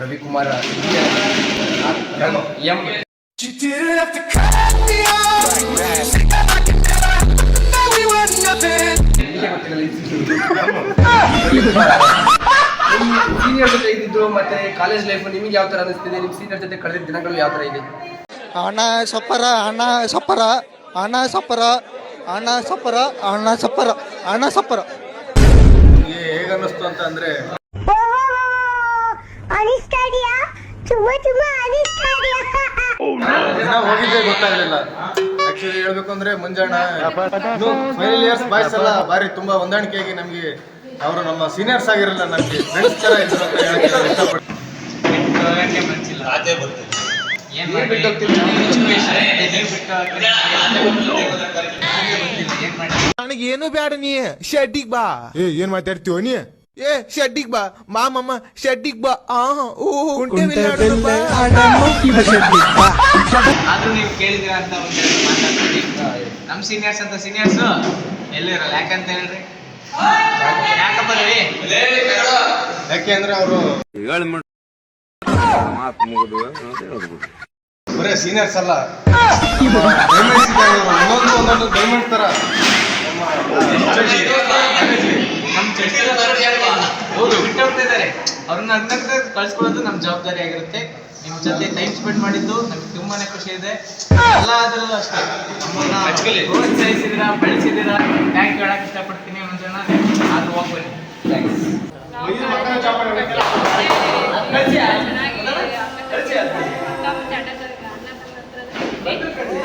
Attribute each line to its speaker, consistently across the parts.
Speaker 1: Ravikumar M. Senior ಜೊತೆ ಇದ್ದಿದ್ದು ಮತ್ತೆ ಕಾಲೇಜ್ ಲೈಫ್ ನಿಮಗೆ ಯಾವ ತರ ಅನಿಸ್ತಿದೆ ನಿಮ್ಮ ಸೀನಿಯರ್ ಜೊತೆ ಕಳೆದ ದಿನಗಳು ಯಾವ ತರ ಇದೆ?
Speaker 2: ಅಣ್ಣ ಸಪ್ಪರ ಅಣ್ಣ ಸಪ್ಪರ ಅಣ್ಣ ಸಪ್ಪರ ಅಣ್ಣ ಸಪ್ಪರ ಅಣ್ಣ ಸಪ್ಪರ ಅಣ್ಣ ಸಪ್ಪರ.
Speaker 3: ಹೇಗನ್ನಿಸ್ತು ಅಂತ ಅಂದ್ರೆ
Speaker 4: ತುಂಬಾ ತುಂಬಾ ಅನಿಸ್ತಾ ಇದೆಯಾ
Speaker 3: ದಿನ ಹೋಗಿದ್ದೆ ಗೊತ್ತಾಗ್ಲಿಲ್ಲ. ಆಕ್ಚುಲಿ ಹೇಳ್ಬೇಕು ಅಂದ್ರೆ ಮುಂಜಾನೆ ಫೈನಲ್ ಇಯರ್ಸ್ ಬಾಯ್ಸ್ ಎಲ್ಲ ಬಾರಿ ತುಂಬಾ ಹೊಂದಾಣಿಕೆಯಾಗಿ ನಮ್ಗೆ ಅವರು ನಮ್ಮ ಸೀನಿಯರ್ಸ್ ಆಗಿರಲ್ಲ ನಮ್ಗೆ ಫ್ರೆಂಡ್ಸ್ ತರ ಇದ್ರು ಅಂತ ಹೇಳಕ್ಕೆ ಇಷ್ಟಪಡ್ತೀನಿ.
Speaker 1: ಏನ್?
Speaker 5: ನನಗೇನು ಬೇಡ ನೀ ಶೆಡ್ಡಿಗೆ ಬಾ.
Speaker 6: ಏ ಏನ್ ಮಾತಾಡ್ತೀವ ನೀ?
Speaker 5: ಏ ಶೆಡ್ಡಿಗ್ ಬಾ. ಮಾ ಮಮ್ಮ ಶೆಡ್ಡಿಗ್ ಬಾ. ಆ ಓ ಕುಂಟೆ ಬಿಲ್ಲಾಡೋದು ಬಾ.
Speaker 7: ಆದ್ರೂ ನೀವು ಕೇಳಿದಿರ ಅಂತ ಮಾತಾಡ್ತೀನಿ. ನಮ್ ಸೀನಿಯರ್ಸ್ ಅಂತ ಸೀನಿಯರ್ಸ್ ಎಲ್ಲಿರಲ್ಲ? ಯಾಕಂತ ಹೇಳ್ರಿ? ಯಾಕಪ್ಪ ರವಿ
Speaker 3: ಯಾಕೆ ಅಂದ್ರೆ ಅವರು ಬರೇ ಸೀನಿಯರ್ಸ್ ಅಲ್ಲ. ಡೈಮಂಡ್ಸ್ ಇದ್ದಾರೆ ಇವ್ರು. ಒಂದೊಂದು ಒಂದೊಂದು ಡೈಮಂಡ್ ತರ.
Speaker 7: ನಮ್ ಹೌದು ಬಿಟ್ಟು ಹೋಗ್ತಾ ಇದಾರೆ ಅವ್ರನ್ನ ಹಂಗಂತ ಕಳ್ಸ್ಕೊಳ್ಳೋದು ನಮ್ ಜವಾಬ್ದಾರಿ ಆಗಿರುತ್ತೆ. ನಿಮ್ ಜೊತೆ ಟೈಮ್ ಸ್ಪೆಂಡ್ ಮಾಡಿದ್ದು ನಮ್ಗೆ ತುಂಬಾನೇ ಖುಷಿ ಇದೆ. ಎಲ್ಲ ಅದ್ರಲ್ಲೂ ಅಷ್ಟೇ. ನಮ್ಮನ್ನ ಪ್ರೋತ್ಸಾಹಿಸಿದಿರ ಬೆಳೆಸಿದಿರ ಥ್ಯಾಂಕ್ ಯು ಹೇಳಕ್ ಇಷ್ಟಪಡ್ತೀನಿ ಮುಂಜಾನ ಆದ್ರೂ ಹೋಗ್ಬನ್ನಿ ಥ್ಯಾಂಕ್ಸ್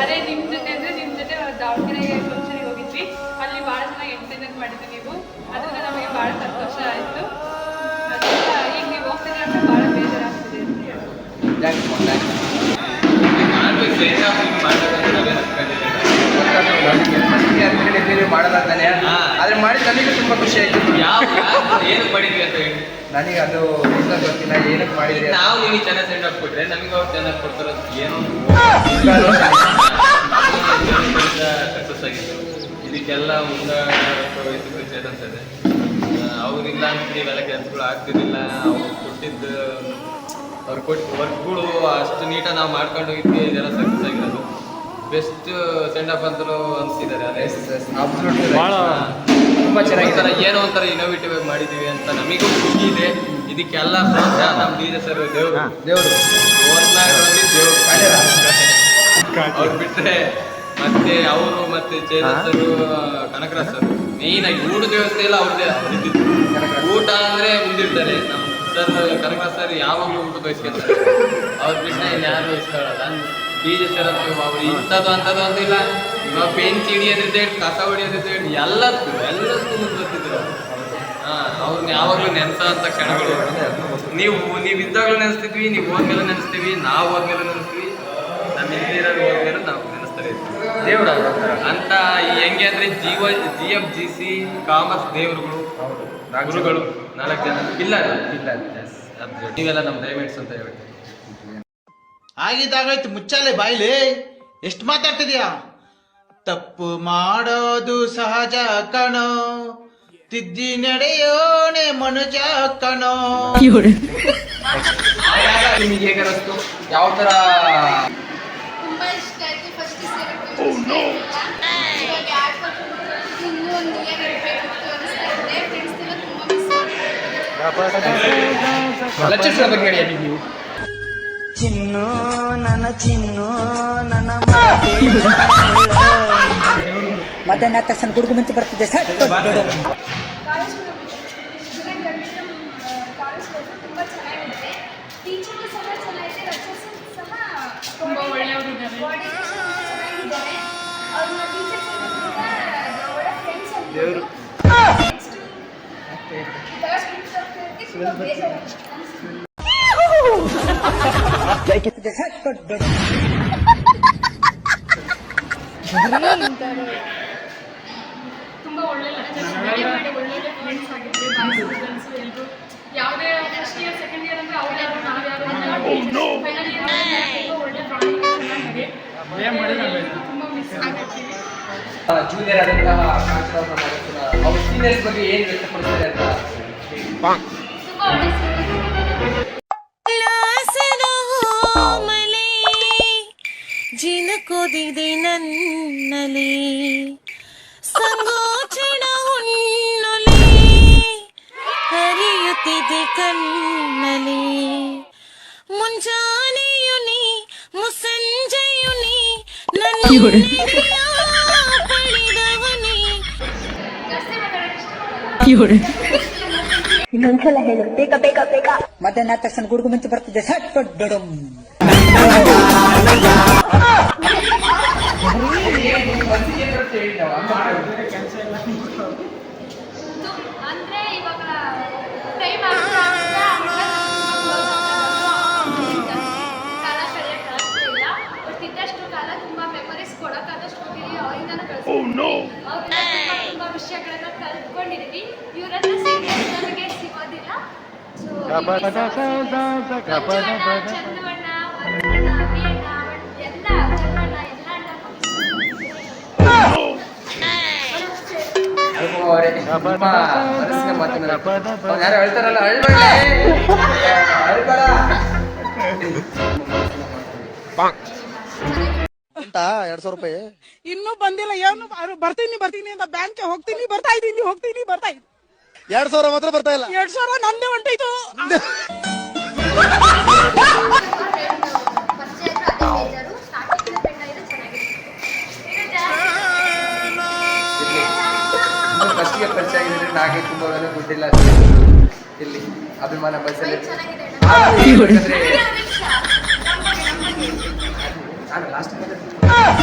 Speaker 8: ಅದೇ ನಿಮ್ ಜೊತೆ ಅಂದ್ರೆ ನಿಮ್ ಜೊತೆ ದಾವಣಗೆರೆ ಫಂಕ್ಷನ್ಗೆ ಹೋಗಿದ್ವಿ. ಮಾಡಿದ್ವಿ ನೀವು. ಅದಕ್ಕೆ ನಮಗೆ ಬಹಳ ಸಂತೋಷ ಆಯಿತು. ಈಗ ನೀವು ಹೋಗ್ತಿದ್ರೆ ಅಂದ್ರೆ ಬಹಳ ಬೇಜಾರಾಗ್ತಿದೆ
Speaker 7: ಹಾ.
Speaker 1: ಆದ್ರೆ ಮಾಡಿ ನನಗೆ ತುಂಬಾ ಖುಷಿ ಆಯ್ತು.
Speaker 7: ಏನು ಪಡಿದ್ವಿ ಅಂತ ಹೇಳಿ.
Speaker 1: ನನಗೆ ಅದು ಗೊತ್ತಿಲ್ಲ ಏನಕ್ಕೆ ಮಾಡಿದ್ರಿ
Speaker 7: ನಾವು ನಿಮಗೆ ಚೆನ್ನಾಗಿ ಸೆಂಡ್ ಆಫ್ ಕೊಟ್ರೆ ನಮಗೆ ಅವ್ರು ಚೆನ್ನಾಗಿ ಕೊಡ್ತಾರೋ ಏನೋ ಸಕ್ಸಸ್ ಆಗಿತ್ತು ಇದಕ್ಕೆಲ್ಲ ಮುಂದೆ ಸೇರಿಸ್ತದೆ ಅವರಿಂದ ಅಂತ ಇವೆಲ್ಲ ಕೆಲಸಗಳು ಆಗ್ತಿರ್ಲಿಲ್ಲ. ಅವ್ರು ಕೊಟ್ಟಿದ್ದು ಅವ್ರು ಕೊಟ್ಟು ವರ್ಕ್ಗಳು ಅಷ್ಟು ನೀಟಾಗಿ ನಾವು ಮಾಡ್ಕೊಂಡು ಹೋಗಿದ್ವಿ ಇದೆಲ್ಲ ಸಕ್ಸಸ್ ಆಗಿರೋದು. ಬೆಸ್ಟ್ ಸೆಂಡ್ ಆಫ್ ಅಂತಲೂ ಅನಿಸಿದ್ದಾರೆ. ಅದೇ
Speaker 1: ತುಂಬ yes, absolutely ತುಂಬಾ ಚೆನ್ನಾಗಿದೆ.
Speaker 7: ಏನೋ ಒಂಥರ ಇನೋವೇಟಿವ್ ಆಗಿ ಮಾಡಿದ್ದೀವಿ ಅಂತ ನಮಗೂ ಖುಷಿ ಇದೆ. ಇದಕ್ಕೆಲ್ಲ ನಮ್ಮ ಡಿ ಜೆ ಸರ್ ದೇವರು.
Speaker 1: ದೇವರು.
Speaker 7: ದೇವರು? ಅವ್ರು ಬಿಟ್ರೆ ಮತ್ತೆ ಅವರು ಮತ್ತೆ ಚೇತರು ಕನಕರಾಜ್ ಸರ್. ಮೇನ್ ಆಗಿ ಊಟದ ವ್ಯವಸ್ಥೆ ಎಲ್ಲ ಅವ್ರದ್ದೇ ಇದ್ದಿದ್ದು ಊಟ ಅಂದ್ರೆ ಮುಂದಿರ್ತಾರೆ ನಮ್ಮ ಸರ್ ಕನಕರಾಜ್ ಸರ್ ಯಾವಾಗಲೂ ಊಟ ಬಯಸ್ಕೊಳ್ತಾರೆ ಅವ್ರ ಬಿಟ್ಟರೆ ಯಾರು ವಹಿಸ್ಕೊಳ್ಳಲ್ಲ ಡಿ ಜೆ ಸರ್ ಅಂತ ಅವ್ರು ಇಂಥದ್ದು ಅಂಥದ್ದು ಅಂತಿಲ್ಲ ಇವಾಗ ಬೆಂಚ್ ಹಿಡಿಯೋದಿದ್ದೆ ಕಸ ಹೊಡಿಯೋದಿದ್ದೆ ಎಲ್ಲದಕ್ಕೂ ಎಲ್ಲದಕ್ಕೂ ಮುಂದೆ ಬರ್ತಿದ್ರು ಹಾ ಅವ್ರನ್ನ ಯಾವಾಗಲೂ ಅಂತ ಕ್ಷಣಗಳು. ನೀವು ನೀವು ಇದ್ದಾಗಲೂ ನೆನೆಸ್ತಿದ್ವಿ ನೀವು ಹೋದ್ಮೇಲೆ ನೆನೆಸ್ತೀವಿ ನಾವು ಹೋದ್ಮೇಲೆ ನೆನೆಸ್ತೀವಿ ನಮ್ಮ ಹಿಂದಿರೋರು ಹೋದ್ಮೇಲೆ
Speaker 1: ದೇವ್ರು.
Speaker 7: ಅಂತ ಈ ಹೆಂಗೆ ಅಂದ್ರೆ ಜೀವ G F G C commerce ದೇವರುಗಳು ಗುರುಗಳು ನಾಲ್ಕು ಜನ. ಇಲ್ಲ
Speaker 1: ಇಲ್ಲ.
Speaker 7: ನೀವೆಲ್ಲ ನಮ್ಮ ದಯಮೇಟ್ಸ್ ಅಂತ ಹೇಳ್ತೀವಿ
Speaker 5: ಆಗಿದ್ದಾಗಾಯ್ತು ಮುಚ್ಚಾಲೆ ಬಾಯ್ಲಿ. ಎಷ್ಟು ಮಾತಾಡ್ತಿದ್ಯಾ? ತಪ್ಪು ಮಾಡೋದು ಸಹಜ ಕಣೋ. ತಿದ್ದಿ ನಡೆಯೋಣೆ ಮನುಜ ಕಣೋ.
Speaker 1: ನಿಮಗೆ ಹೇಗೆ ಯಾವ ತರ
Speaker 4: ತುಂಬಾ ಇಷ್ಟ ಆಯ್ತು ಫಸ್ಟ್ ಇವಾಗ ಯಾಕೆ ಇನ್ನೂ ಒಂದು ಇಯರ್ ಇರಬೇಕಿತ್ತು ಅನಿಸ್ತಾ ಇದೆ ಫ್ರೆಂಡ್ಸ್ ಎಲ್ಲ ತುಂಬಾ ಮಿಸ್
Speaker 1: ಲೆಕ್ಚರ್ಸ್ ಬಗ್ಗೆ ಹೇಳಿ ನೀವು.
Speaker 2: ಚಿನ್ನು ನನ್ನ ಚಿನ್ನು ನನ್ನ ಮಧ್ಯಾಹ್ನ ತಕ್ಷಣ ಗುಡುಗು ಮಿಂಚು ಬರ್ತಿದೆ. ಸರ್
Speaker 4: ಸಹ ಚೆನ್ನಾಗಿದೆ ಸಹ
Speaker 8: ತುಂಬ ಒಳ್ಳೆಯವರಿದ್ದಾರೆ. ಬಾಯ್ಸ್ ಗರ್ಲ್ಸ್ ಎಲ್ಲರೂ ಯಾವುದೇ ಫಸ್ಟ್ ಸೆಕೆಂಡ್ ಇಯರ್ ಅಂದ್ರೆ ಅವ್ರು ಯಾರು ಯಾರು ಫೈನಲ್ ಇಯರ್ ತುಂಬ ಒಳ್ಳೆ ತುಂಬ
Speaker 1: ಜೂನಿಯರ್ ಆದಂತಹ ಅವ್ರ ಸೀನಿಯರ್ಸ್ ಬಗ್ಗೆ ಏನು ವ್ಯಕ್ತಪಡಿಸ್ತಾರೆ ಅಂತ
Speaker 6: ಜಿನಕೋದಿದೆ ನನ್ನಲಿ ಸಂಗೋಚನ ಹುಣ್ಣೊಲಿ, ಹರಿಯುತ್ತಿದೆ ಕಣ್ಣಲಿ.
Speaker 4: ಮುಂಜಾನೆಯುನಿ ಮುಸಂಜೆಯುನಿ
Speaker 9: ಇನ್ನೊಂದ್ಸಲ ಹೇಳು. ಬೇಗ ಬೇಗ ಬೇಗ. ಮಧ್ಯಾಹ್ನ ಆದ ತಕ್ಷಣ ಗುಡುಗು ಮುಂಚೆ ಬರ್ತಿದ್ದೆ ಸಟ್ ಪಟ್ ಡಡಮ್
Speaker 4: ಅಂದ್ರೆ ಇವಾಗ ನೋ ತುಂಬಾ ವಿಷಯಗಳನ್ನ ಕಲ್ತ್ಕೊಂಡಿದೀವಿ ಇವರನ್ನ ನಮಗೆ ಸಿಗೋದಿಲ್ಲ ಸೊ ಎಲ್ಲ
Speaker 1: ಹೇಳ್ತಾರಲ್ಲ ಅಳ್ಬೇಡ ಅಳ್ಬೇಡ
Speaker 2: ಅಂತ ಎರಡ್ ಸಾವಿರ ರೂಪಾಯಿ.
Speaker 9: ಇನ್ನೂ ಬಂದಿಲ್ಲ ಏನು ಅವ್ರು ಬರ್ತೀನಿ ಬರ್ತೀನಿ ಅಂತ ಬ್ಯಾಂಕ್ ಹೋಗ್ತೀನಿ ಬರ್ತಾ ಇದ್ದೀನಿ ಹೋಗ್ತೀನಿ ಬರ್ತಾ ಇದ್ದೀನಿ.
Speaker 2: ಎರಡ್ ಸಾವಿರ ಮಾತ್ರ ಬರ್ತಾ ಇಲ್ಲ.
Speaker 9: ಎರಡ್ ಸಾವಿರ ನಂದೇ ಹೊಂಟೋಯ್ತು.
Speaker 4: ಜಾಸ್ತಿ
Speaker 1: ಫಸ್ಟಿಗೆ ಪರಿಚಯ ಆಗಿದ್ರೆ ನಾಗೆ ತುಂಬ ದುಡ್ಡಿಲ್ಲ ಇಲ್ಲಿ. ಅಭಿಮಾನ ಬಸ್ಸಲ್ಲಿ
Speaker 4: ಚೆನ್ನಾಗಿದೆ
Speaker 1: ನಾನು ಲಾಸ್ಟ್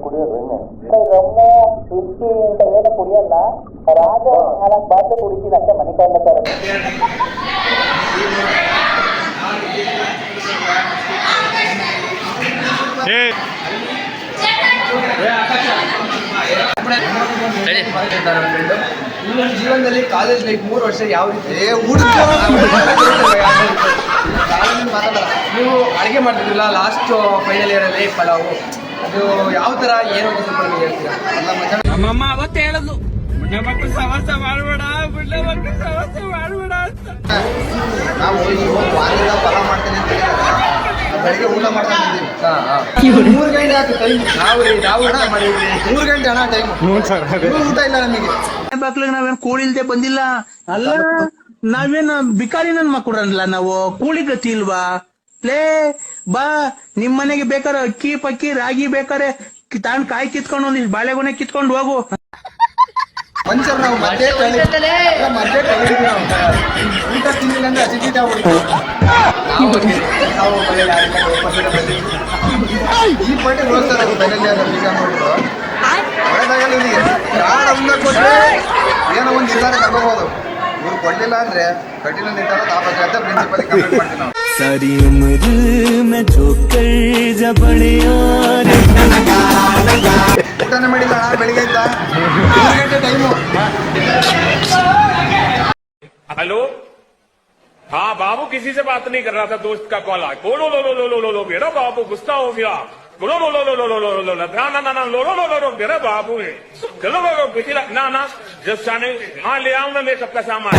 Speaker 4: ಕುಡಿಯೋದು
Speaker 1: ರಮ್ಮ ಇಟ್ಟಿ ಅಂತ ಏನು
Speaker 9: ಕುಡಿಯಲ್ಲ ರಾಜ ನಾಲ್ಕು ಬಾಟ್ಲು ಕುಡಿತೀನಿ ಅಷ್ಟೇ ಮನೆ.
Speaker 1: ನಿಮ್ಮ ಜೀವನದಲ್ಲಿ ಕಾಲೇಜ್ ಲೈಫ್ ಮೂರು ವರ್ಷ ಯಾವ ರೀತಿ. ನೀವು ಅಡುಗೆ ಮಾಡ್ತಿದ್ರಲ್ಲ ಲಾಸ್ಟ್ ಫೈನಲ್ ಇಯರ್ ಅಲ್ಲಿ ಪಲಾವು. ಅದು ಯಾವ ತರ ಏನು ಅಂತ ಸ್ವಲ್ಪ ಹೇಳ್ತೀರಾ?
Speaker 9: ನಮ್ಮಮ್ಮ ಅವತ್ತೇ ಹೇಳದ್ಲು. ಬುಡ್ಡೆ ಮಕ್ಕಳು ಮಾಡ್ಬೇಡ ಬುಡ್ಡೆ ಮಕ್ಕಳು ಸವಾಸ ಮಾಡ್ಬೇಡ ಅಂತ.
Speaker 2: ನಾವು ವಾರದ ಫಲ ಮಾಡ್ತೀನಿ ಅಂತ ಹೇಳಿದ್ರೆ, ಬೆಳಿಗ್ಗೆ ಊಟ ಮಾಡ್ತಾ
Speaker 1: ಹಾ, ಹಾ.
Speaker 2: ಮೂರು ಗಂಟೆ ಆಯ್ತು ಟೈಮ್
Speaker 1: ನಾವು ನಾವು ಹಣ ಮಾಡಿದ್ವಿ.
Speaker 2: ಮೂರು ಗಂಟೆ ಹಣ ಟೈಮ್ ಊಟ ಇಲ್ಲ ನಮಗೆ.
Speaker 9: ಮಕ್ಳಿಗೆ ನಾವೇನ್ ಕೂಳಿ ಇಲ್ದೆ ಬಂದಿಲ್ಲ? ಅಲ್ಲ ನಾವೇನ ಬಿಕಾರಿ ನನ್ ಮಕ್ಕಳಲ್ಲ ನಾವು? ಕೂಳಿ ಗತಿ ಇಲ್ವಾ? ಲೇ ಬಾ ನಿಮ್ಮನೆಗೆ ಬೇಕಾರೆ ಅಕ್ಕಿ ಪಕ್ಕಿ ರಾಗಿ ಬೇಕಾರೆ ತಾನ್ ತಾಂಡ್ ಕಾಯಿ ಕಿತ್ಕೊಂಡು ಒಂದಿಷ್ಟು ಬಾಳೆಗೊನೆ ಕಿತ್ಕೊಂಡು ಹೋಗು.
Speaker 2: ಮನುಷ್ಯರು ನಾವು ಮದ್ದೆ ತಳಿ ಊಟ ತಿಂದಿಲ್ಲ ಅಂದ್ರೆ ಅಸಿಡಿಟಿ
Speaker 1: ಆಗ್ಬಿಡ್ತೀವಿ
Speaker 2: ಈ ಪಾಟಿ ಈಗ ನೋಡಿದ್ರು. ಏನೋ ಒಂದು ನಿರ್ಧಾರ ತಗೋಬೋದು. ಇವ್ರು ಕೊಡ್ಲಿಲ್ಲ ಅಂದ್ರೆ ಕಠಿಣ ನಿರ್ಧಾರ ತಾಪಕ್ಕೆ ಪ್ರಿನ್ಸಿಪಲ್ ಕಂಪ್ಲೇಂಟ್ ಮಾಡ್ತೀವಿ ನಾವು.
Speaker 5: सारी
Speaker 2: ಊಟನೇ ಮಾಡಿಲ್ಲ ಬೆಳಿಗ್ಗೆ ಆಯ್ತಾ? ಟೈಮು
Speaker 10: हेलो हाँ बाबू किसी से बात नहीं कर रहा था दोस्त का कॉल आ बोलो लो लो लो लो लो लो मेरा बाबू गुस्सा हो गया बोलो लो लो लो लो लो लो लो लो ना ना ना ना लो लो लो लो लो मेरा बाबू है चलो लो लो पिछला ना ना जब साने हाँ ले आऊँ ना मैं सबका सामान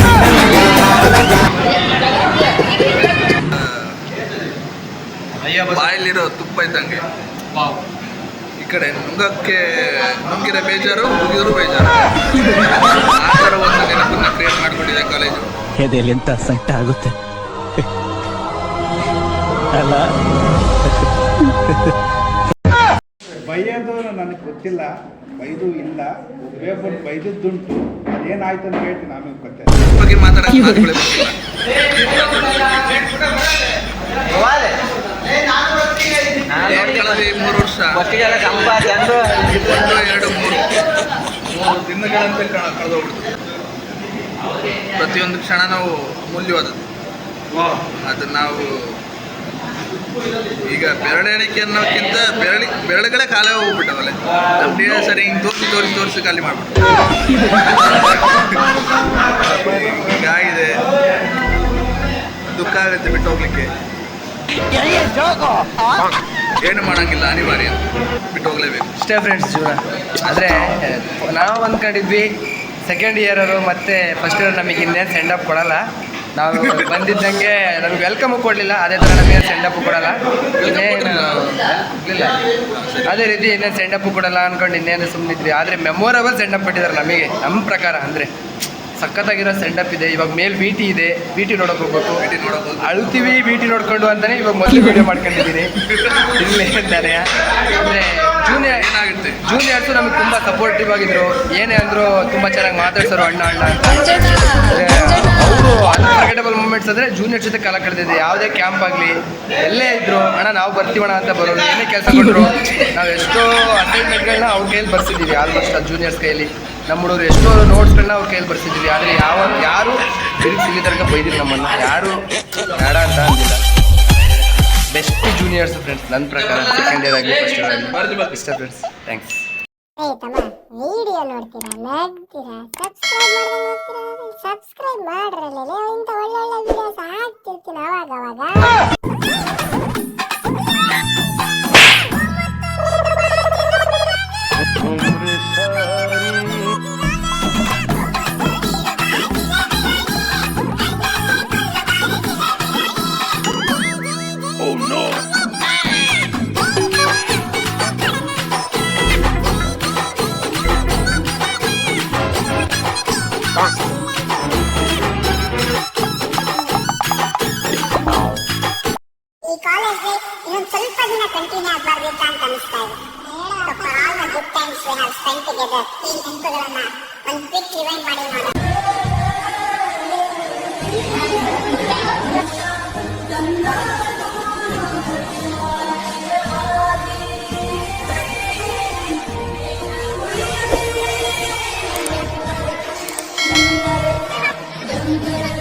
Speaker 11: ಬಾಯಲ್ಲಿರೋ ತುಪ್ಪ ಇದ್ದಂಗೆ ಈ ಕಡೆ ನುಂಗಕ್ಕೆ ನುಂಗಿರೋ ಬೇಜಾರು ಮುಗಿದ್ರು ಬೇಜಾರು ಆ ಥರ ಒಂದು ನೆನಪನ್ನ ಕ್ರಿಯೇಟ್ ಮಾಡ್ಕೊಂಡಿದೆ ಕಾಲೇಜು
Speaker 5: ಎದೆಯಲ್ಲಿ ಎಂತ ಸಂಕಟ ಆಗುತ್ತೆ ಅಲ್ಲ
Speaker 12: ಬೈಯೋದು ನನಗೆ ಗೊತ್ತಿಲ್ಲ ಬೈದು ಇಲ್ಲ ಒಬ್ಬೊಬ್ಬರು ಬಂದು ಬೈದದ್ದುಂಟು ಅದೇನಾಯ್ತು ಅಂತ ಹೇಳ್ತೀನಿ ಆಮೇಲೆ ಗೊತ್ತೆ
Speaker 11: ಬಗ್ಗೆ ಮಾತಾಡೋಕೆ ಮಾತುಗಳೇ. ಕಳೆದ ಈ ಮೂರು ವರ್ಷ? ಒಂದು ಎರಡು ಮೂರು. ಮೂರು ದಿನಗಳಂತೆ ಕಣ ಕಳೆದೋಗ್ಬಿಡ್ತು. ಪ್ರತಿಯೊಂದು ಕ್ಷಣ ನಾವು ಅಮೂಲ್ಯವಾದದ್ದು. ಅದು ನಾವು ಈಗ ಬೆರಳೆಣಿಕೆ ಅನ್ನೋಕ್ಕಿಂತ ಬೆರಳಿ ಬೆರಳುಗಳೇ ಖಾಲಿ ಹೋಗ್ಬಿಟ್ಟವಲ್ಲ. ನಮ್ಮ ಡಿ ಸರಿ ಹಿಂಗೆ ತೋರಿಸಿ ತೋರಿಸಿ ತೋರಿಸಿ ಖಾಲಿ ಮಾಡ್ಬಿಟ್ಟು ಹೀಗಾಗಿದೆ ದುಃಖ ಆಗುತ್ತೆ ಬಿಟ್ಟು ಹೋಗ್ಲಿಕ್ಕೆ. ಏನು ಮಾಡಂಗಿಲ್ಲ ಅನಿವಾರ್ಯ. ಬಿಟ್ಟು ಹೋಗ್ಲೇಬೇಕು.
Speaker 1: ಇಷ್ಟೇ ಫ್ರೆಂಡ್ಸ್ ಜೀವನ. ಆದರೆ ನಾವು ಅಂದ್ಕೊಂಡಿದ್ವಿ ಸೆಕೆಂಡ್ ಇಯರರು ಮತ್ತು ಫಸ್ಟ್ ಇಯರ್ ನಮಗೆ ಇನ್ನೇನು ಸೆಂಡ್ ಅಪ್ ಕೊಡಲ್ಲ. ನಾವು ಬಂದಿದ್ದಂಗೆ ನಮ್ಗೆ ವೆಲ್ಕಮ್ ಕೊಡಲಿಲ್ಲ ಅದೇ ಥರ ನಮಗೆ ಸೆಂಡ್ ಅಪ್ ಕೊಡಲ್ಲ. ಇನ್ನೇನು ಇಲ್ಲ. ಅದೇ ರೀತಿ ಇನ್ನೇನು ಸೆಂಡ್ ಅಪ್ ಕೊಡಲ್ಲ ಅಂದ್ಕೊಂಡು ಇನ್ನೇನು ಸುಮ್ಮನಿದ್ವಿ ಆದರೆ ಮೆಮೊರಬಲ್ ಸೆಂಡ್ ಅಪ್ ಕೊಟ್ಟಿದ್ದಾರೆ ನಮಗೆ ನಮ್ಮ ಪ್ರಕಾರ ಅಂದರೆ. ಸಖತ್ತಾಗಿರೋ ಸೆಂಡ್ ಅಪ್ ಇದೆ. ಇವಾಗ ಮೇಲ್ ವಿ ಟಿ ಇದೆ. ವಿ ಟಿ ನೋಡಕ್ ಹೋಗ್ಬೇಕು. ಅಳ್ತೀವಿ ಬಿ ಟಿ ನೋಡ್ಕೊಂಡು ಅಂತಾನೆ ಇವಾಗ ಮೊದಲು ವಿಡಿಯೋ ಮಾಡ್ಕೊಂಡಿದ್ದೀನಿ. ಇಲ್ಲೇ ಅಂದರೆ ಜೂನಿಯರ್
Speaker 11: ಏನಾಗುತ್ತೆ?
Speaker 1: ಜೂನಿಯರ್ಸು ನಮಗೆ ತುಂಬ ಸಪೋರ್ಟಿವ್ ಆಗಿದ್ರು. ಏನೇ ಅಂದರೂ ತುಂಬ ಚೆನ್ನಾಗಿ ಮಾತಾಡ್ಸೋರು ಅಣ್ಣ ಅಣ್ಣ ಅಂತ. ಅವರು ಅನ್ಫರ್ಗೆಟಬಲ್ ಮೂಮೆಂಟ್ಸ್ ಅಂದರೆ ಜೂನಿಯರ್ ಜೊತೆ ಕಾಲ ಕಳೆದಿದೆ. ಯಾವುದೇ ಕ್ಯಾಂಪ್ ಆಗಲಿ ಎಲ್ಲೇ ಇದ್ರು ಅಣ್ಣ ನಾವು ಬರ್ತೀವಣ ಅಂತ ಬರೋರು ಏನೇ ಕೆಲಸ ಕೊಟ್ಟರು ನಾವು ಎಷ್ಟೋ ಅಸೈನ್ಮೆಂಟ್ಗಳನ್ನ ಅವ್ರ ಕೈಯಲ್ಲಿ ಬರ್ತಿದ್ದೀವಿ ಆಲ್ಮೋಸ್ಟ್ ಆ ಜೂನಿಯರ್ಸ್ ಕೈಯಲ್ಲಿ. ನಮ್ಮ ಹುಡುಗರು ಎಷ್ಟೋ ನೋಟ್ಸ್ಗಳನ್ನ ಅವ್ರ ಕೈಯಲ್ಲಿ ಬರ್ಸಿದ್ವಿ. ಆದರೆ ಯಾವ ಯಾರು ತಿರುಗಿ ಸಿಗಿ ತನಕ ಬೈದಿಲ್ಲ ನಮ್ಮನ್ನು. ಯಾರು ಬೇಡ ಅಂತ ಅಂದಿಲ್ಲ. ಬೆಸ್ಟ್ ಜೂನಿಯರ್ಸ್ ಫ್ರೆಂಡ್ಸ್ ನನ್ನ ಪ್ರಕಾರ ಸೆಕೆಂಡ್ ಇಯರ್ ಆಗಿ ಫಸ್ಟ್ ಇಯರ್ ಆಗಲಿ. ಇಷ್ಟ ಫ್ರೆಂಡ್ಸ್ ಥ್ಯಾಂಕ್ಸ್
Speaker 4: ವಿಡಿಯೋ ನೋಡ್ತೀರಾ? ನಗ್ತೀರಾ? ಸಬ್ಸ್ಕ್ರೈಬ್ ಮಾಡ್ತೀರಾ ಸಬ್ಸ್ಕ್ರೈಬ್ ಮಾಡ್ರಲ್ಲ ಇಂಥ ಒಳ್ಳೆ ಒಳ್ಳೆ ವಿಡಿಯೋಸ್ ಹಾಕ್ತಿರ್ತೀನಿ
Speaker 13: ಅವಾಗ ಅವಾಗ? Sobre essa and sang together, he and Kudalama, on quick divine body model. Thank you.